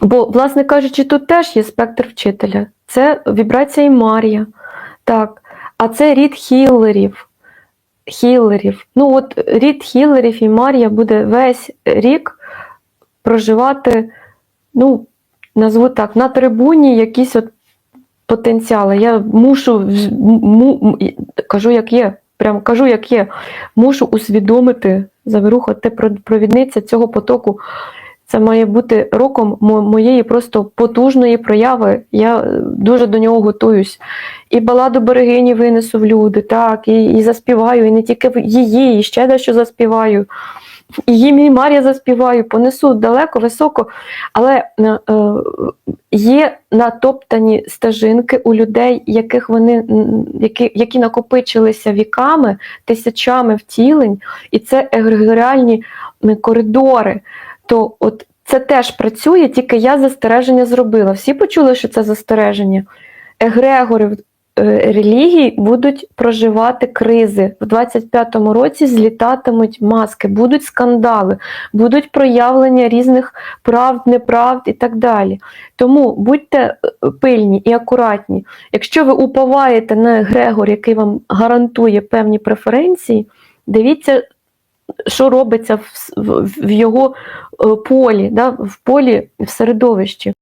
Бо, власне кажучи, тут теж є спектр вчителя. Це вібрація і Марія. Так. А це рід хілерів. Хілерів. Ну, от рід хілерів і Марія буде весь рік проживати, ну, назву так, на трибуні якісь от потенціали. Я мушу му, кажу, як є. Прям кажу, як є. Мушу усвідомити завіруха, ти про- провідниця цього потоку. Це має бути роком моєї просто потужної прояви. Я е, дуже до нього готуюсь. І баладу берегині винесу в люди, так, і, і заспіваю, і не тільки її, і ще дещо заспіваю. І їм і Марія заспіваю, понесу далеко, високо. Але е, е, є натоптані стежинки у людей, яких вони, які, які накопичилися віками, тисячами втілень, і це егрегоріальні коридори. То от це теж працює, тільки я застереження зробила. Всі почули, що це застереження. Егрегори е, релігій будуть проживати кризи. В 25-му році злітатимуть маски, будуть скандали, будуть проявлення різних правд, неправд і так далі. Тому будьте е, пильні і акуратні. Якщо ви уповаєте на егрегор, який вам гарантує певні преференції, дивіться, що робиться в, в, в його е, полі, да, в полі в середовищі.